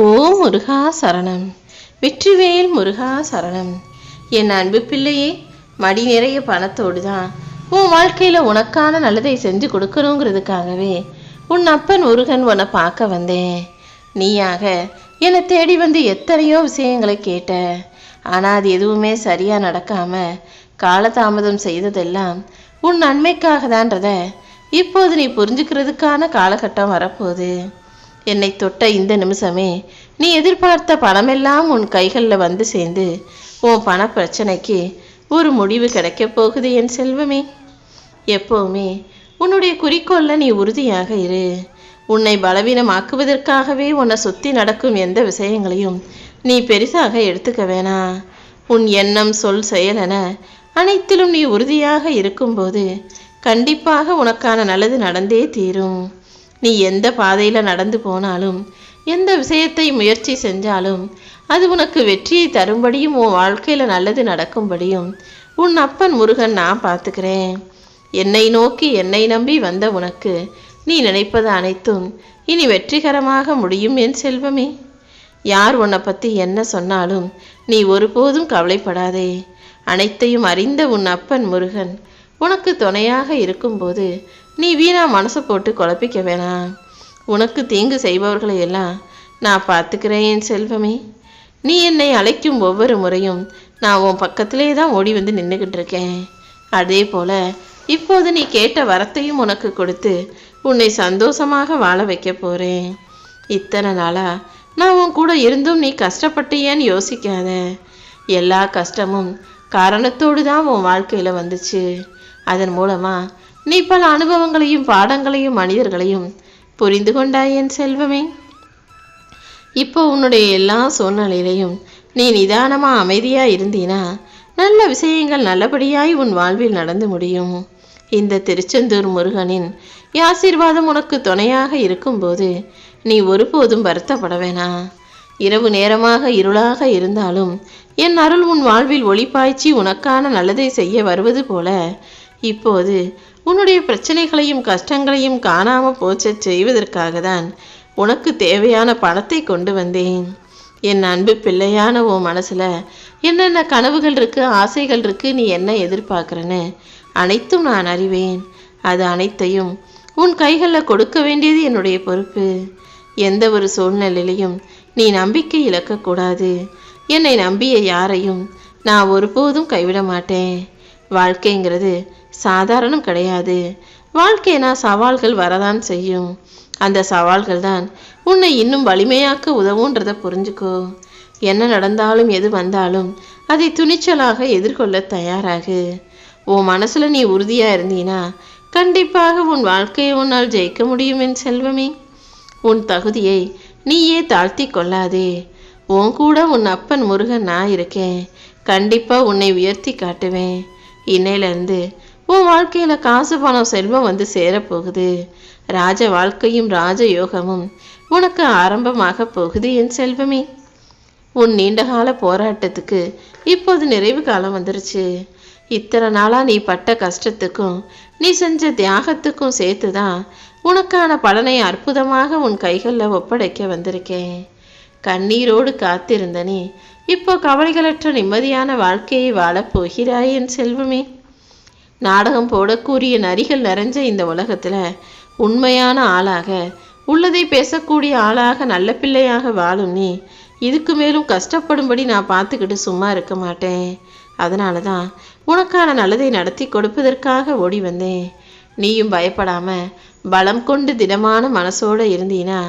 ஓ முருகா சரணம். வெற்றிவேல் முருகா சரணம். என் அன்பு பிள்ளையே மடி நிறைய பணத்தோடு தான் உன் வாழ்க்கையில் உனக்கான நல்லதை செஞ்சு கொடுக்கணுங்கிறதுக்காகவே உன் அப்பன் முருகன் உன்னை பார்க்க வந்தேன். நீயாக என்னை தேடி வந்து எத்தனையோ விஷயங்களை கேட்ட. ஆனால் அது எதுவுமே சரியாக நடக்காமல் காலதாமதம் செய்ததெல்லாம் உன் நன்மைக்காக தான்றத இப்போது நீ புரிஞ்சுக்கிறதுக்கான காலகட்டம் வரப்போகுது. என்னை தொட்ட இந்த நிமிஷமே நீ எதிர்பார்த்த பணமெல்லாம் உன் கைகளில் வந்து சேர்ந்து உன் பண பிரச்சனைக்கு ஒரு முடிவு கிடைக்கப் போகுது என் செல்வமே. எப்போவுமே உன்னுடைய குறிக்கோளில் நீ உறுதியாக இரு. உன்னை பலவீனமாக்குவதற்காகவே உன்னை சுற்றி நடக்கும் எந்த விஷயங்களையும் நீ பெரிசாக எடுத்துக்க வேணாம். உன் எண்ணம் சொல் செயல் என அனைத்திலும் நீ உறுதியாக இருக்கும்போது கண்டிப்பாக உனக்கான நல்லது நடந்தே தீரும். நீ எந்த பாதையில் நடந்து போனாலும் எந்த விஷயத்தை முயற்சி செஞ்சாலும் அது உனக்கு வெற்றியை தரும்படியும் உன் வாழ்க்கையில் நல்லது நடக்கும்படியும் உன் அப்பன் முருகன் நான் பார்த்துக்கிறேன். என்னை நோக்கி என்னை நம்பி வந்த உனக்கு நீ நினைப்பது அனைத்தும் இனி வெற்றிகரமாக முடியும் என் செல்வமே. யார் உன்னை பற்றி என்ன சொன்னாலும் நீ ஒருபோதும் கவலைப்படாதே. அனைத்தையும் அறிந்த உன் அப்பன் முருகன் உனக்கு துணையாக இருக்கும்போது நீ வீணா மனசை போட்டு குழப்பிக்க வேணாம். உனக்கு தீங்கு செய்பவர்களை எல்லாம் நான் பார்த்துக்கிறேன் என் செல்வமே. நீ என்னை அழைக்கும் ஒவ்வொரு முறையும் நான் உன் பக்கத்திலே தான் ஓடி வந்து நின்றுக்கிட்டு இருக்கேன். அதே போல இப்போது நீ கேட்ட வரத்தையும் உனக்கு கொடுத்து உன்னை சந்தோஷமாக வாழ வைக்க போறேன். இத்தனை நாளா நான் உன் கூட இருந்தும் நீ கஷ்டப்பட்டியேன்னு யோசிக்காத. எல்லா கஷ்டமும் காரணத்தோடு தான் உன் வாழ்க்கையில் வந்துச்சு. அதன் மூலமாக நீ பல அனுபவங்களையும் பாடங்களையும் மனிதர்களையும் புரிந்து கொண்டாய் என் செல்வமே. இப்போ உன்னுடைய எல்லா சூழ்நிலையிலையும் நீ நிதானமா அமைதியா இருந்தீனா நல்ல விஷயங்கள் நல்லபடியாய் உன் வாழ்வில் நடந்து முடியும். இந்த திருச்செந்தூர் முருகனின் ஆசீர்வாதம் உனக்கு துணையாக இருக்கும்போது நீ ஒருபோதும் வருத்தப்பட வேணாம் இரவு நேரமாக இருளாக இருந்தாலும் என் அருள் உன் வாழ்வில் ஒளி பாய்ச்சி உனக்கான நல்லதை செய்ய வருவது போல இப்போது உன்னுடைய பிரச்சனைகளையும் கஷ்டங்களையும் காணாமல் போச்சச் செய்வதற்காக தான் உனக்கு தேவையான பணத்தை கொண்டு வந்தேன். என் அன்பு பிள்ளையான உன் மனசில் என்னென்ன கனவுகள் இருக்கு ஆசைகள் இருக்கு நீ என்ன எதிர்பார்க்குறன்னு அனைத்தும் நான் அறிவேன். அது அனைத்தையும் உன் கைகளில் கொடுக்க வேண்டியது என்னுடைய பொறுப்பு. எந்த ஒரு சூழ்நிலையிலையும் நீ நம்பிக்கை இழக்கக்கூடாது என்னை நம்பிய யாரையும் நான் ஒருபோதும் கைவிட மாட்டேன். வாழ்க்கைங்கிறது சாதாரணம் கிடையாது. வாழ்க்கைனா சவால்கள் வரதான் செய்யும். அந்த சவால்கள் தான் உன்னை இன்னும் வலிமையாக்க உதவுன்றதை புரிஞ்சுக்கோ. என்ன நடந்தாலும் எது வந்தாலும் அதை துணிச்சலாக எதிர்கொள்ள தயாராகு. உன் மனசுல நீ உறுதியா இருந்தீனா கண்டிப்பாக உன் வாழ்க்கையை உன்னால் ஜெயிக்க முடியும் என் செல்வமே. உன் தகுதியை நீயே தாழ்த்தி கொள்ளாதே. உன் கூட உன் அப்பன் முருகன் நான் இருக்கேன். கண்டிப்பா உன்னை உயர்த்தி காட்டுவேன். இன்னையிலேருந்து உன் வாழ்க்கையில் காசு பணம் செல்வம் வந்து சேரப்போகுது. ராஜ வாழ்க்கையும் ராஜ யோகமும் உனக்கு ஆரம்பமாக போகுது என் செல்வமே. உன் நீண்டகால போராட்டத்துக்கு இப்போது நிறைவு காலம் வந்துருச்சு. இத்தனை நாளாக நீ பட்ட கஷ்டத்துக்கும் நீ செஞ்ச தியாகத்துக்கும் சேர்த்து தான் உனக்கான பலனை அற்புதமாக உன் கைகளில் ஒப்படைக்க வந்திருக்கேன். கண்ணீரோடு காத்திருந்த நீ இப்போ கவலைகளற்ற நிம்மதியான வாழ்க்கையை வாழப் போகிறாய் என் செல்வமே. நாடகம் போடக்கூடிய நரிகள் நிறைஞ்ச இந்த உலகத்துல உண்மையான ஆளாக உள்ளதை பேசக்கூடிய ஆளாக நல்ல பிள்ளையாக வாழும் நீ. இதுக்கு மேலும் கஷ்டப்படும்படி நான் பார்த்துக்கிட்டு சும்மா இருக்க மாட்டேன். அதனால தான் உனக்கான நல்லதை நடத்தி கொடுப்பதற்காக ஓடி வந்தேன். நீயும் பயப்படாம பலம் கொண்டு திடமான மனசோட இருந்தீனா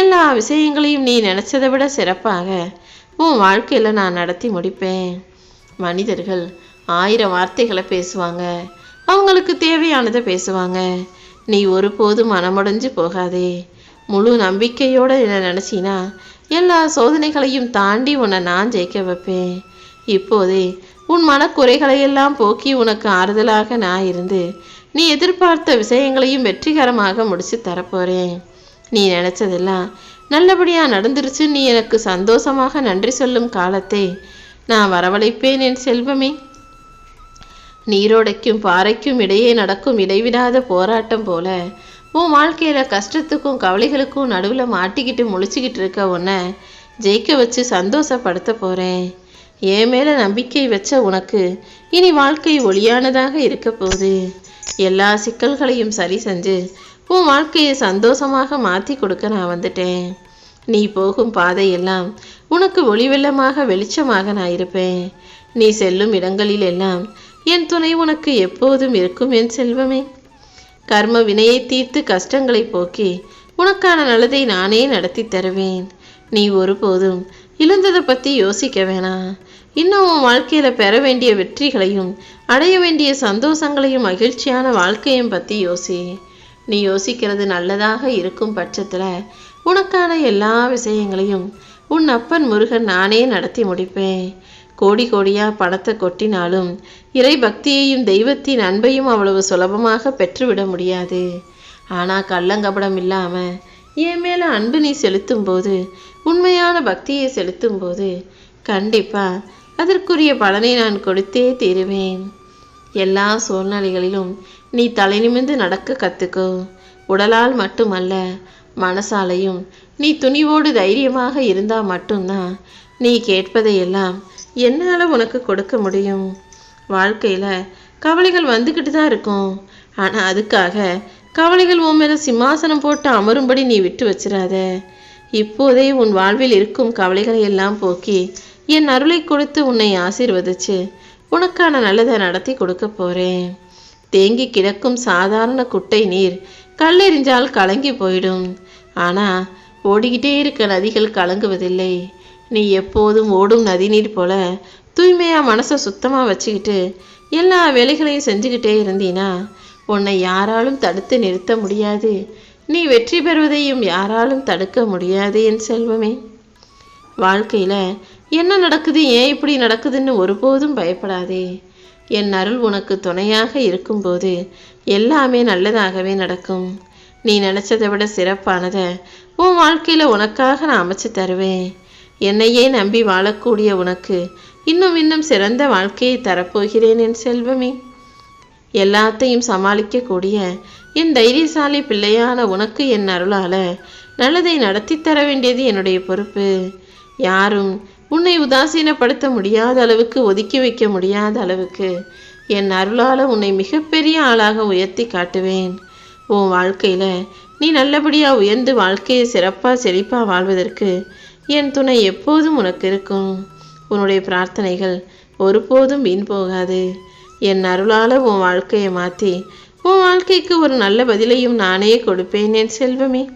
எல்லா விஷயங்களையும் நீ நினைச்சதை விட சிறப்பாக உன் வாழ்க்கையில் நான் நடத்தி முடிப்பேன். மனிதர்கள் ஆயிரம் வார்த்தைகளை பேசுவாங்க. அவங்களுக்கு தேவையானதை பேசுவாங்க. நீ ஒருபோதும் மனமடைஞ்சு போகாதே. முழு நம்பிக்கையோடு என்ன நினச்சினா எல்லா சோதனைகளையும் தாண்டி உன்னை நான் ஜெயிக்க வைப்பேன். இப்போதே உன் மனக்குறைகளையெல்லாம் போக்கி உனக்கு ஆறுதலாக நான் இருந்து நீ எதிர்பார்த்த விஷயங்களையும் வெற்றிகரமாக முடிச்சு தரப்போகிறேன் நீ நினச்சதெல்லாம் நல்லபடியாக நடந்துருச்சு நீ எனக்கு சந்தோஷமாக நன்றி சொல்லும் காலத்தை நான் வரவழைப்பேன் என் செல்வமே. நீரோடைக்கும் பாறைக்கும் இடையே நடக்கும் இடைவிடாத போராட்டம் போல உன் வாழ்க்கையில் கஷ்டத்துக்கும் கவலைகளுக்கும் நடுவில் மாட்டிக்கிட்டு முழிச்சுக்கிட்டு இருக்க உன்னை ஜெயிக்க வச்சு சந்தோஷப்படுத்த போகிறேன் என் மேலே நம்பிக்கை வச்ச உனக்கு இனி வாழ்க்கை ஒளியானதாக இருக்க போகுது. எல்லா சிக்கல்களையும் சரி செஞ்சு உன் வாழ்க்கையை சந்தோஷமாக மாற்றி கொடுக்க நான் வந்துட்டேன். நீ போகும் பாதையெல்லாம் உனக்கு ஒளிவெள்ளமாக வெளிச்சமாக நான் இருப்பேன். நீ செல்லும் இடங்களில் எல்லாம் என் துணை உனக்கு எப்போதும் இருக்கும் என் செல்வமே. கர்ம வினையை தீர்த்து கஷ்டங்களை போக்கி உனக்கான நல்லதை நானே நடத்தி தருவேன். நீ ஒருபோதும் இழந்ததை பற்றி யோசிக்க வேணாம் இன்னும் உன் வாழ்க்கையில் பெற வேண்டிய வெற்றிகளையும் அடைய வேண்டிய சந்தோஷங்களையும் மகிழ்ச்சியான வாழ்க்கையும் பற்றி யோசி. நீ யோசிக்கிறது நல்லதாக இருக்கும் பட்சத்தில் உனக்கான எல்லா விஷயங்களையும் உன் அப்பன் முருகன் நானே நடத்தி முடிப்பேன். கோடி கோடியாக பணத்தை கொட்டினாலும் இறை பக்தியையும் தெய்வத்தின் அன்பையும் அவ்வளவு சுலபமாக பெற்றுவிட முடியாது. ஆனால் கள்ளங்கபடம் இல்லாமல் என் மேலே அன்பு நீ செலுத்தும் போது உண்மையான பக்தியை செலுத்தும் போது கண்டிப்பாக அதற்குரிய பலனை நான் கொடுத்தே தீருவேன். எல்லா சூழ்நிலைகளிலும் நீ தலை நிமிந்து நடக்க கற்றுக்கோ உடலால் மட்டுமல்ல மனசாலையும் நீ துணிவோடு தைரியமாக இருந்தால் மட்டும்தான் நீ கேட்பதையெல்லாம் என்னால் உனக்கு கொடுக்க முடியும்? வாழ்க்கையில் கவலைகள் வந்துக்கிட்டு தான் இருக்கும். ஆனால் அதுக்காக கவலைகள் உன் மேலே சிம்மாசனம் போட்டு அமரும்படி நீ விட்டு வச்சிடாத இப்போதே உன் வாழ்வில் இருக்கும் கவலைகளை எல்லாம் போக்கி என் அருளை கொடுத்து உன்னை ஆசீர்வதிச்சு உனக்கான நல்லதை நடத்தி கொடுக்க போகிறேன் தேங்கி கிடக்கும் சாதாரண குட்டை நீர் கல்லெறிஞ்சால் கலங்கி போயிடும். ஆனால் ஓடிக்கிட்டே இருக்க நதிகள் கலங்குவதில்லை. நீ எப்போதும் ஓடும் நதிநீர் போல தூய்மையாக மனசை சுத்தமாக வச்சுக்கிட்டு எல்லா வேலைகளையும் செஞ்சுக்கிட்டே இருந்தீனா உன்னை யாராலும் தடுத்து நிறுத்த முடியாது. நீ வெற்றி பெறுவதையும் யாராலும் தடுக்க முடியாது என் செல்வமே. வாழ்க்கையில் என்ன நடக்குது ஏன் இப்படி நடக்குதுன்னு ஒருபோதும் பயப்படாதே. என் அருள் உனக்கு துணையாக இருக்கும்போது எல்லாமே நல்லதாகவே நடக்கும். நீ நினச்சதை விட சிறப்பானதை உன் வாழ்க்கையில் உனக்காக நான் அமைச்சு தருவேன். என்னையே நம்பி வாழக்கூடிய உனக்கு இன்னும் இன்னும் சிறந்த வாழ்க்கையை தரப்போகிறேன் என் செல்வமே. எல்லாத்தையும் சமாளிக்கக்கூடிய என் தைரியசாலி பிள்ளையான உனக்கு என் அருளால நல்லதை நடத்தி தர வேண்டியது என்னுடைய பொறுப்பு. யாரும் உன்னை உதாசீனப்படுத்த முடியாத அளவுக்கு ஒதுக்கி வைக்க முடியாத அளவுக்கு என் அருளால உன்னை மிகப்பெரிய ஆளாக உயர்த்தி காட்டுவேன். உன் வாழ்க்கையில நீ நல்லபடியா உயர்ந்து வாழ்க்கையை சிறப்பாக செழிப்பாக வாழ்வதற்கு என் துணை எப்போதும் உனக்கு இருக்கும். உன்னுடைய பிரார்த்தனைகள் ஒருபோதும் வீண் போகாது. என் அருளால உன் வாழ்க்கையை மாற்றி உன் வாழ்க்கைக்கு ஒரு நல்ல பதிலையும் நானே கொடுப்பேன் என் செல்வமே.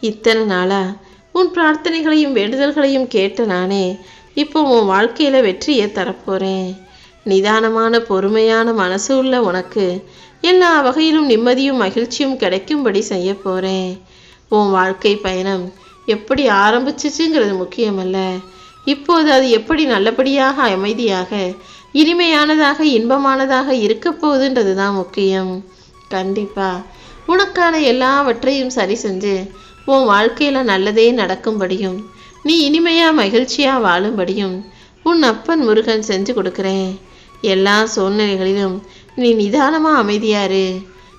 இத்தனை நாளா உன் பிரார்த்தனைகளையும் வேண்டுதல்களையும் கேட்ட நானே இப்போ உன் வாழ்க்கையில வெற்றியை தரப்போறேன். நிதானமான பொறுமையான மனசு உள்ள உனக்கு எல்லா வகையிலும் நிம்மதியும் மகிழ்ச்சியும் கிடைக்கும்படி செய்ய போறேன். உன் வாழ்க்கை பயணம் எப்படி ஆரம்பிச்சிச்சுங்கிறது முக்கியமல்ல. இப்போது அது எப்படி நல்லபடியாக அமைதியாக இனிமையானதாக இன்பமானதாக இருக்க போகுதுன்றது தான் முக்கியம். கண்டிப்பா. உனக்கான எல்லாவற்றையும் சரி செஞ்சு உன் வாழ்க்கையில் நல்லதே நடக்கும்படியும் நீ இனிமையாக மகிழ்ச்சியாக வாழும்படியும் உன் அப்பன் முருகன் செஞ்சு கொடுக்குறேன். எல்லா சூழ்நிலைகளிலும் நீ நிதானமாக அமைதியாரு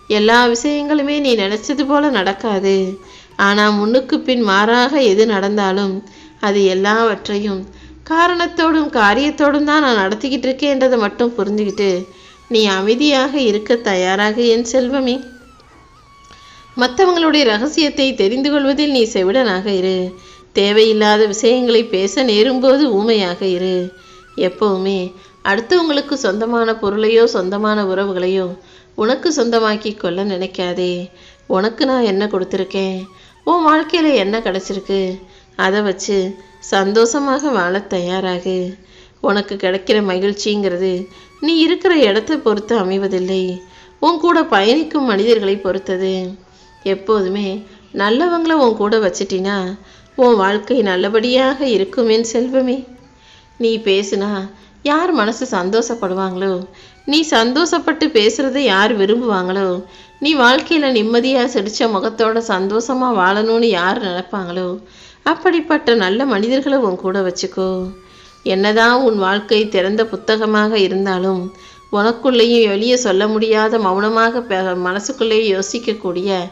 எல்லா விஷயங்களுமே நீ நினச்சது போல நடக்காது. ஆனால் முன்னுக்கு பின் மாறாக எது நடந்தாலும் அது எல்லாவற்றையும் காரணத்தோடும் காரியத்தோடும் தான் நான் நடத்திக்கிட்டு இருக்கேன்றதை மட்டும் புரிஞ்சுக்கிட்டு நீ அமைதியாக இருக்க தயாராக என் செல்வமே. மற்றவங்களுடைய ரகசியத்தை தெரிந்து கொள்வதில் நீ செவிடனாக இரு. தேவையில்லாத விஷயங்களை பேச நேரும்போது ஊமையாக இரு. எப்பவுமே அடுத்தவங்களுக்கு சொந்தமான பொருளையோ சொந்தமான உறவுகளையோ உனக்கு சொந்தமாக்கி கொள்ள நினைக்காதே. உனக்கு நான் என்ன கொடுத்துருக்கேன்? உன் வாழ்க்கையில் என்ன கிடச்சிருக்கு? அதை வச்சு சந்தோஷமாக வாழ தயாராகு. உனக்கு கிடைக்கிற மகிழ்ச்சிங்கிறது நீ இருக்கிற இடத்தை பொறுத்து அமைவதில்லை. உன் கூட பயணிக்கும் மனிதர்களை பொறுத்தது. எப்போதுமே நல்லவங்களை உன் கூட வச்சிட்டினா உன் வாழ்க்கை நல்லபடியாக இருக்கும் செல்வமே. நீ பேசுனா யார் மனசு சந்தோஷப்படுவாங்களோ நீ சந்தோஷப்பட்டு பேசுறதை யார் விரும்புவாங்களோ நீ வாழ்க்கையில் நிம்மதியாக சிரித்த முகத்தோட சந்தோஷமாக வாழணும்னு யார் நினைப்பாங்களோ? அப்படிப்பட்ட நல்ல மனிதர்களை உன் கூட வச்சுக்கோ. என்னதான் உன் வாழ்க்கை திறந்த புத்தகமாக இருந்தாலும் உனக்குள்ளேயும் வெளியே சொல்ல முடியாத மௌனமாக பெ- மனசுக்குள்ளேயே யோசிக்கக்கூடிய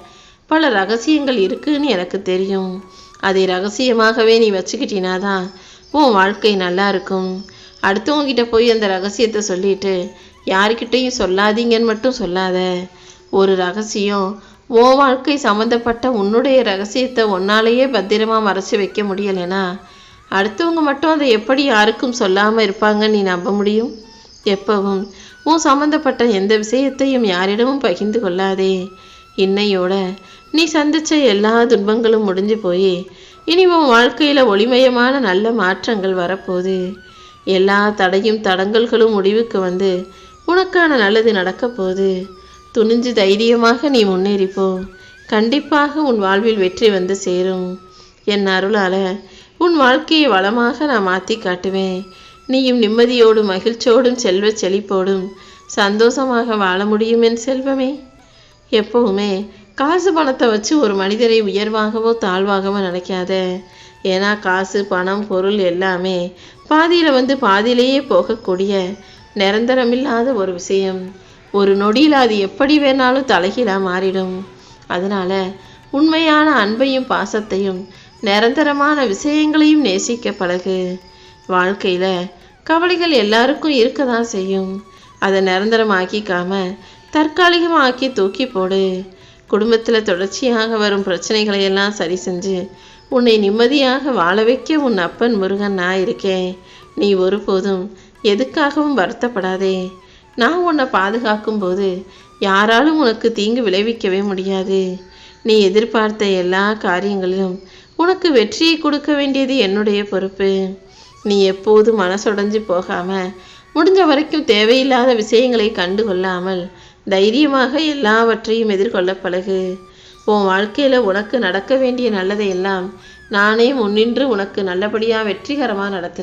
பல ரகசியங்கள் இருக்குன்னு எனக்கு தெரியும். அதை ரகசியமாகவே நீ வச்சுக்கிட்டினாதான் உன் வாழ்க்கை நல்லா இருக்கும். அடுத்தவங்ககிட்ட போய் அந்த ரகசியத்தை சொல்லிட்டு யாருக்கிட்டேயும் சொல்லாதீங்கன்னு மட்டும் சொல்லாத. ஒரு ரகசியம். உன் வாழ்க்கை சம்மந்தப்பட்ட உன்னுடைய ரகசியத்தை உன்னாலேயே பத்திரமாக மறைச்சி வைக்க முடியலைனா அடுத்தவங்க மட்டும் அதை எப்படி யாருக்கும் சொல்லாமல் இருப்பாங்கன்னு நீ நம்ப முடியும்? எப்பவும் உன் சம்மந்தப்பட்ட எந்த விஷயத்தையும் யாரிடமும் பகிர்ந்து கொள்ளாதே. இன்னையோட நீ சந்தித்த எல்லா துன்பங்களும் முடிஞ்சு போய் இனி உன் வாழ்க்கையில் ஒளிமயமான நல்ல மாற்றங்கள் வரப்போகுது. எல்லா தடையும் தடங்கல்களும் முடிவுக்கு வந்து உனக்கான நல்லது நடக்க போகுது. துணிஞ்சு தைரியமாக நீ முன்னேறிப்போ. கண்டிப்பாக உன் வாழ்வில் வெற்றி வந்து சேரும். என் அருளால உன் வாழ்க்கையை வளமாக நான் மாற்றி காட்டுவேன். நீயும் நிம்மதியோடும் மகிழ்ச்சியோடும் செல்வ செழிப்போடும் சந்தோஷமாக வாழ முடியும் என் செல்வமே. எப்பவுமே காசு பணத்தை வச்சு ஒரு மனிதரை உயர்வாகவோ தாழ்வாகவோ நினைக்காத. ஏன்னா காசு பணம் பொருள் எல்லாமே பாதியில் வந்து பாதியிலேயே போகக்கூடிய நிரந்தரமில்லாத ஒரு விஷயம். ஒரு நொடியில் அது எப்படி வேணாலும் தலைகீழாக மாறிடும். அதனால உண்மையான அன்பையும் பாசத்தையும் நிரந்தரமான விஷயங்களையும் நேசிக்க பழகு. வாழ்க்கையில் கவலைகள் எல்லாருக்கும் இருக்க தான் செய்யும். அதை நிரந்தரமாக்கிக்காம தற்காலிகமாக்கி தூக்கி போடு. குடும்பத்தில் தொடர்ச்சியாக வரும் பிரச்சனைகளை எல்லாம் சரி செஞ்சு உன்னை நிம்மதியாக வாழ வைக்க உன் அப்பன் முருகன் நான் இருக்கேன். நீ ஒருபோதும் எதுக்காகவும் வருத்தப்படாதே. நான் உன்னை பாதுகாக்கும் போது யாராலும் உனக்கு தீங்கு விளைவிக்கவே முடியாது. நீ எதிர்பார்த்த எல்லா காரியங்களிலும் உனக்கு வெற்றியை கொடுக்க வேண்டியது என்னுடைய பொறுப்பு. நீ எப்போதும் மனசுடைஞ்சு போகாம முடிஞ்ச வரைக்கும் தேவையில்லாத விஷயங்களை கண்டு கொள்ளாமல் தைரியமாக எல்லாவற்றையும் எதிர்கொள்ள பழகு. உன் வாழ்க்கையில உனக்கு நடக்க வேண்டிய நல்லதையெல்லாம் நானே முன்னின்று உனக்கு நல்லபடியாக வெற்றிகரமாக நடத்துகிறேன்